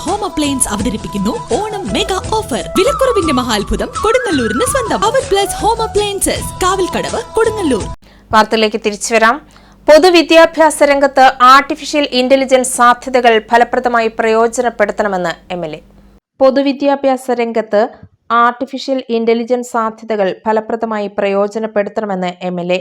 Appliance അവതരിപ്പിക്കുന്നു. Onam mega offer വിലക്കുറവിന്റെ മഹാത്ഭുതം കൊടുങ്ങല്ലൂരിന് സ്വന്തം. അവർ plus home appliances Kavalkadavu Kodungallur. വാർത്തയിലേക്ക് തിരിച്ചു വരാം. പൊതുവിദ്യാഭ്യാസ രംഗത്ത് ആർട്ടിഫിഷ്യൽ ഇന്റലിജൻസ് സാധ്യതകൾ ഫലപ്രദമായി പ്രയോജനപ്പെടുത്തണമെന്ന് എം എൽ എ പൊതുവിദ്യാഭ്യാസ രംഗത്ത് ആർട്ടിഫിഷ്യൽ ഇന്റലിജൻസ് സാധ്യതകൾ ഫലപ്രദമായി പ്രയോജനപ്പെടുത്തണമെന്ന് എം എൽ എ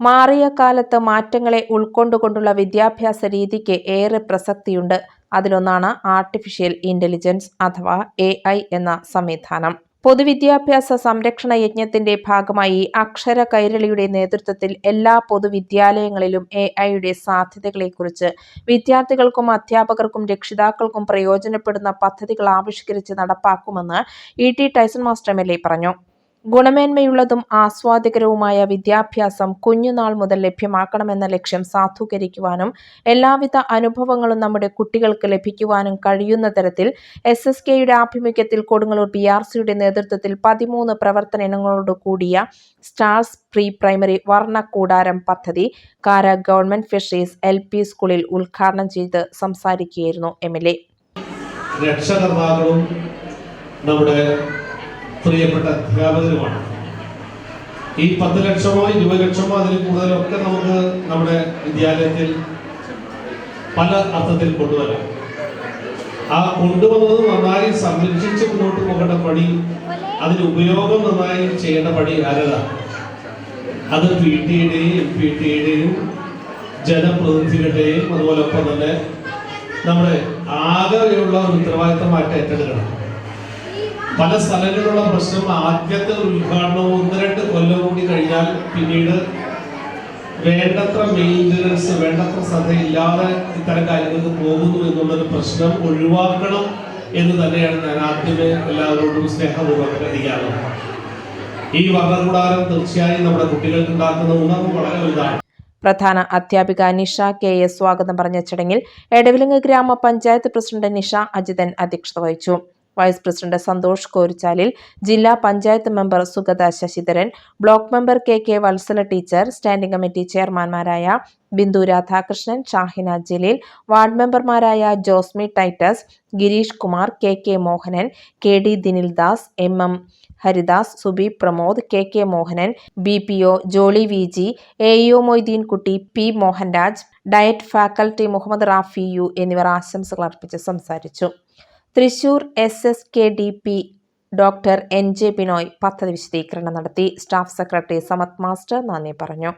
മാറിയ കാലത്ത് മാറ്റങ്ങളെ ഉൾക്കൊണ്ടുകൊണ്ടുള്ള വിദ്യാഭ്യാസ രീതിക്ക് ഏറെ പ്രസക്തിയുണ്ട്. അതിലൊന്നാണ് ആർട്ടിഫിഷ്യൽ ഇന്റലിജൻസ് അഥവാ എ എന്ന സംവിധാനം. പൊതുവിദ്യാഭ്യാസ സംരക്ഷണ യജ്ഞത്തിന്റെ ഭാഗമായി അക്ഷര കൈരളിയുടെ നേതൃത്വത്തിൽ എല്ലാ പൊതുവിദ്യാലയങ്ങളിലും എ ഐയുടെ സാധ്യതകളെക്കുറിച്ച് വിദ്യാർത്ഥികൾക്കും അധ്യാപകർക്കും രക്ഷിതാക്കൾക്കും പ്രയോജനപ്പെടുന്ന പദ്ധതികൾ ആവിഷ്കരിച്ച് നടപ്പാക്കുമെന്ന് E T Tyson master M L A പറഞ്ഞു. ഗുണമേന്മയുള്ളതും ആസ്വാദികരവുമായ വിദ്യാഭ്യാസം കുഞ്ഞുനാൾ മുതൽ ലഭ്യമാക്കണമെന്ന ലക്ഷ്യം സാധൂകരിക്കുവാനും എല്ലാവിധ അനുഭവങ്ങളും നമ്മുടെ കുട്ടികൾക്ക് ലഭിക്കുവാനും കഴിയുന്ന തരത്തിൽ എസ് എസ് കെയുടെ ആഭിമുഖ്യത്തിൽ കൊടുങ്ങല്ലൂർ പി ആർ സിയുടെ നേതൃത്വത്തിൽ പതിമൂന്ന് പ്രവർത്തന ഇനങ്ങളോട് കൂടിയ സ്റ്റാർസ് പ്രീ പ്രൈമറി വർണക്കൂടാരം പദ്ധതി കാര ഗവൺമെന്റ് ഫിഷറീസ് എൽ പി സ്കൂളിൽ ഉദ്ഘാടനം ചെയ്ത് സംസാരിക്കുകയായിരുന്നു എം എൽ എ. നമ്മുടെ പ്രിയപ്പെട്ട അധ്യാപകരുമാണ്. ഈ പത്ത് ലക്ഷമോ ഇരുപത് ലക്ഷമോ അതിൽ കൂടുതലോ ഒക്കെ നമുക്ക് നമ്മുടെ വിദ്യാലയത്തിൽ പല അർത്ഥത്തിൽ കൊണ്ടുവരാം. ആ കൊണ്ടുവന്നത് നന്നായി സംരക്ഷിച്ച് മുന്നോട്ട് പോകേണ്ട പണി അതിന് ഉപയോഗം നന്നായി ചെയ്യേണ്ട പണി ആരതാണ് അത് പി ടിയുടെയും എം പി ടിയുടെയും ജനപ്രതിനിധികളുടെയും അതുപോലെ ഒപ്പം തന്നെ നമ്മുടെ ആകെയുള്ള ഉത്തരവാദിത്തമായിട്ട് ഏറ്റെടുക്കണം. പല സ്ഥലങ്ങളിലുള്ള പ്രശ്നം ആദ്യത്തെ ഉദ്ഘാടനവും ഒന്ന് രണ്ട് കൊല്ലം കൂടി കഴിഞ്ഞാൽ പിന്നീട് വേണ്ടത്ര മെയിന്റനൻസ് വേണ്ടത്ര ശ്രദ്ധയില്ലാതെ ഇത്തരം കാര്യങ്ങൾക്ക് പോകുന്നു എന്നുള്ളൊരു പ്രശ്നം ഒഴിവാക്കണം എന്ന് തന്നെയാണ് ഞാൻ ആദ്യമേ എല്ലാവരോടും സ്നേഹപൂർവം കരുതിക്കാറുള്ളത് ഈ വർണകൂടാരം തീർച്ചയായും നമ്മുടെ കുട്ടികൾക്ക് ഉണ്ടാക്കുന്ന ഉണർവ് വളരെ വലുതാണ്. പ്രധാന അധ്യാപിക നിഷ കെ എസ് സ്വാഗതം പറഞ്ഞ ചടങ്ങിൽ എടവിലങ്ങ് ഗ്രാമപഞ്ചായത്ത് പ്രസിഡന്റ് നിഷ അജിതൻ അധ്യക്ഷത വഹിച്ചു. വൈസ് പ്രസിഡന്റ് സന്തോഷ് കോരിച്ചാലിൽ ജില്ലാ panchayat member Sugatha Sasidharan block member K K Valsala teacher standing committee ചെയർമാൻമാരായ Bindu Radhakrishnan Shahina Jaleel ward മെമ്പർമാരായ Josmi Titus Girish Kumar K K Mohanan K D Dinildas M M Haridas Subi Pramod K K Mohanan B P O Jolly V G A O Moideen Kutty P Mohanraj DIET faculty Muhammad Rafi U എന്നിവർ ആശംസകൾ അർപ്പിച്ച് സംസാരിച്ചു. Thrissur S S K D P doctor N J Binoy പദ്ധതി വിശദീകരണം നടത്തി staff secretary Samath master നന്ദി പറഞ്ഞു.